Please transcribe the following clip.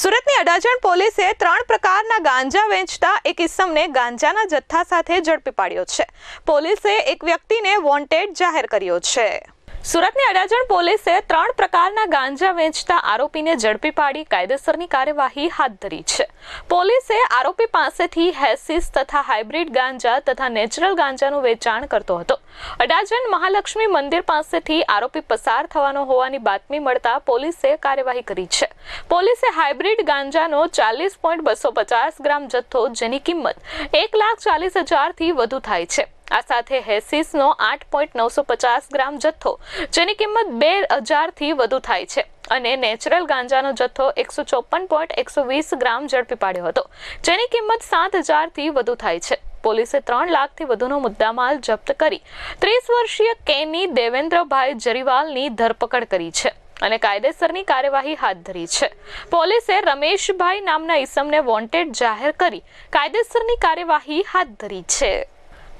સુરતની અડાજણ પોલીસે ત્રણ પ્રકારના ગાંજા વેચતા એક ઇસમને ગાંજાના જથ્થા સાથે ઝડપી પાડ્યો છે. પોલીસે એક વ્યક્તિને વોન્ટેડ જાહેર કર્યો છે. સુરતની અડાજણ પોલીસે ત્રણ પ્રકારના ગાંજા વેચતા આરોપીને ઝડપી પાડી કાયદેસરની કાર્યવાહી હાથ ધરી છે. પોલીસે આરોપી પાસેથી હેસિસ તથા હાઇબ્રિડ ગાંજા તથા નેચરલ ગાંજાનું વેચાણ કરતો હતો. અડાજણ મહાલક્ષ્મી મંદિર પાસેથી આરોપી પસાર થવાનો હોવાની બાતમી મળતા પોલીસે કાર્યવાહી કરી છે. પોલીસે હાઇબ્રિડ ગાંજાનો ચાલીસ પોઈન્ટ બસો પચાસ ગ્રામ જથ્થો, જેની કિંમત એક લાખ ચાલીસ હજારથી વધુ થાય છે. આ સાથે હેસિસનો આઠ પોઈન્ટ નવસો પચાસ ગ્રામ જથ્થો, જેની કિંમત બે હજારથી વધુ થાય છે. અને નેચરલ ગાંજાનો જથ્થો એકસો ચોપન પોઈન્ટ એકસો વીસ ગ્રામ ઝડપી પાડ્યો હતો, જેની કિંમત સાત હજારથી વધુ થાય છે. પોલીસે ત્રણ લાખથી વધુનો મુદ્દામાલ જપ્ત કરી ત્રીસ વર્ષીય કેની દેવેન્દ્રભાઈ જરીવાલની ધરપકડ કરી છે અને કાયદેસરની કાર્યવાહી હાથ ધરી છે. પોલીસે રમેશભાઈ નામના ઈસમને વોન્ટેડ જાહેર કરી કાયદેસરની કાર્યવાહી હાથ ધરી છે.